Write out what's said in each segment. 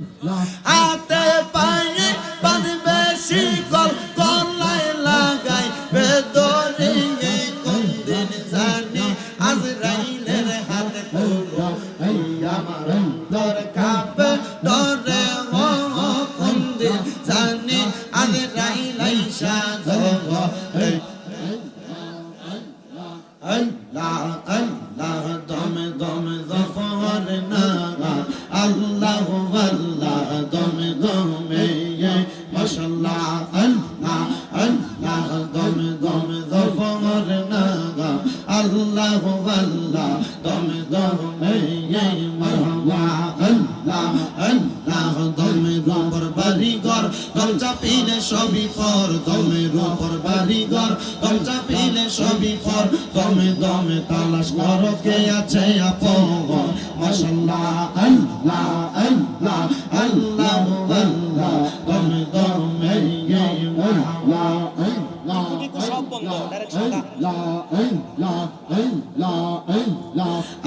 হাতে রূপর দরজা পিলে সবই ফর দমে দমে তালাশ কর, কে আছে আপন? মাশাল্লাহ, আল্লাহ আল্লাহ আল্লাহ আল্লাহ। দমে দমে বন্ধ ডাইরেকশন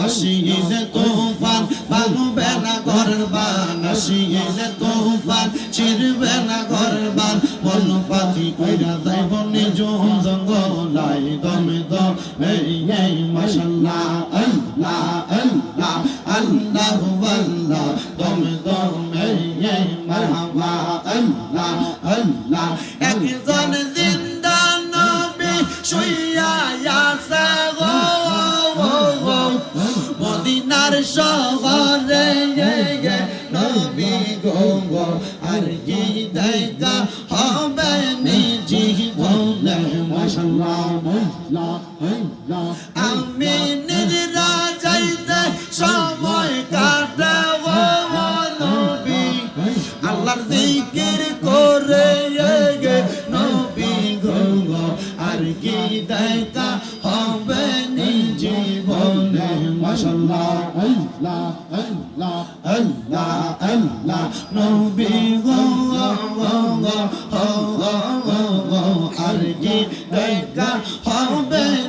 আসিলে তুফান ভাঙবে না ঘর বান আসিলে তুফান ছিড়বে না ঘর বান বন পাখি কইরা যাইব নিজ জঙ্গলাই দমে দমে এই মাশাল্লাহ আল্লাহ আল্লাহ আল্লাহ আল্লাহ দমে দমে মদিনার শহরে নবী গো আর কি দেখা হবে নিজি? বলে আমি নিজরা যাইতে সময় কাটে ও নবী। আল্লাহর নবী গো আর কি দেখা হবে?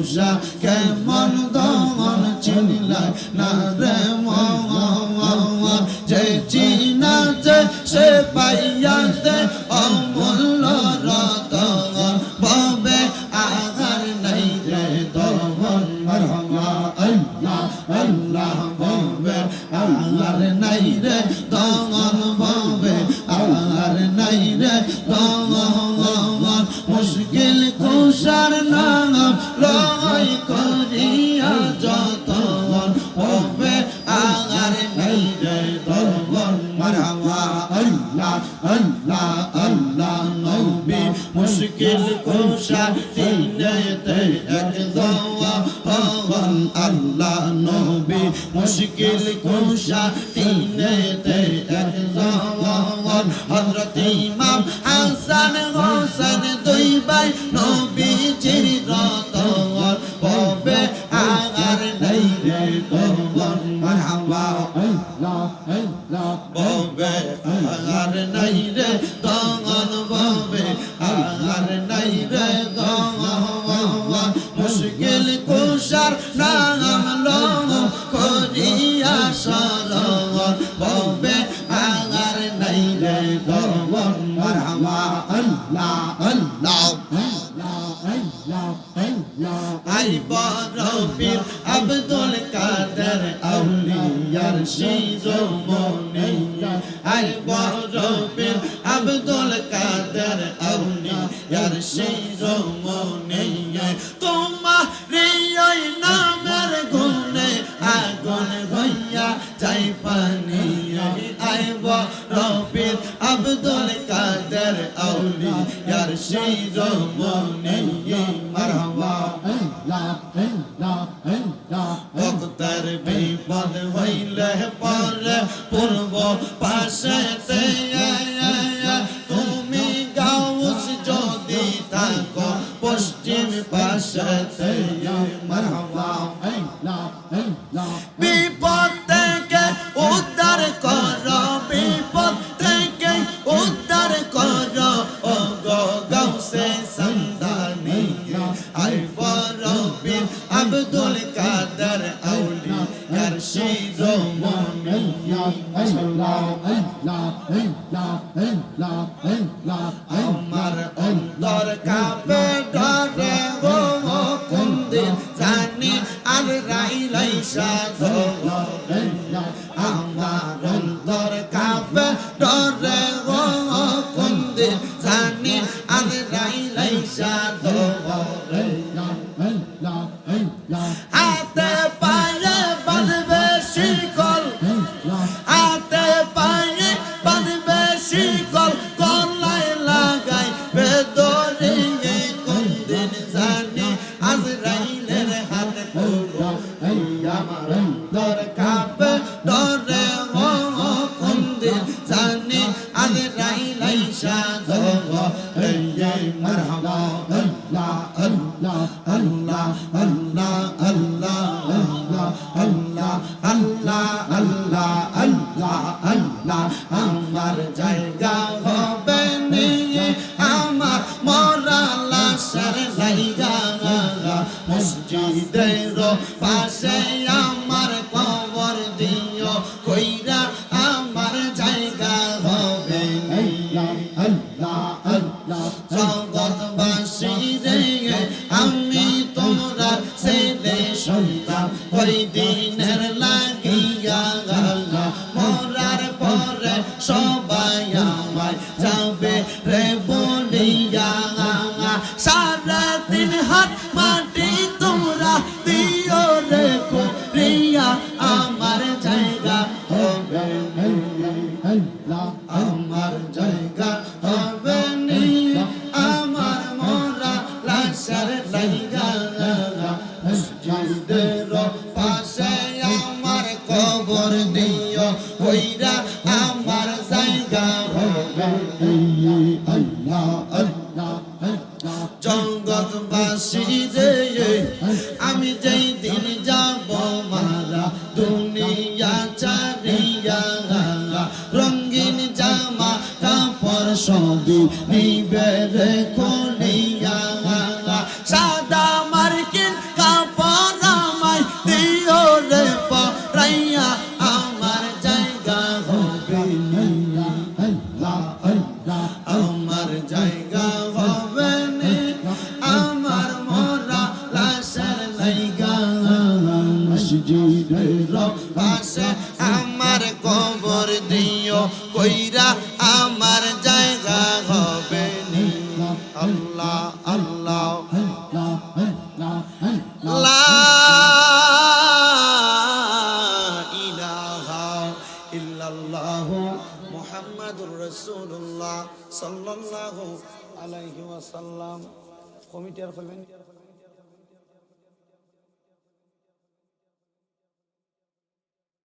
মুশকিল কোষা আল্লাহ নবী মুশকিল কুশা দিনেতে এক দওয়া হযরত ইমাম হাসান হোসেন দুই ভাই নবী চিরত হবে আগার নাই রে দওয়ান মারহাবা ববে আগার নাই রে সরগন ববে আগার নাই রে দঙ্গন মারহাবা আল্লাহ আল্লাহ আব্দুল কাদের আউলিয়ার শিরোমণি আই বড় আব্দুল কাদের আউলিয়ার সেই রমনে আমার অন্তর কাপে ধরে ও মকুন্দির জানি আর রাইলাই সাজ আমার অন্তর কাপে ধরে ও মকুন্দির জানি আর রাইলাই সাজ হাতে আমার দরকার ডরে মন্দির জানে আজ রাই লাইসা মারহাবা আল্লাহ আল্লাহ আল্লাহ আল্লাহ আল্লাহ আল্লাহ আল্লাহ আল্লাহ আল্লাহ আল্লাহ আমার যায় জঙ্গল 子 মসজিদের পাশে আমার কবর দিও, কইরা আমার জায়গা হবে আল্লাহ আল্লাহ। মোহাম্মদুর রসুল্লাহ সাল্লাহ আলাইহি ওয়াসাল্লাম। কমিটির করবেন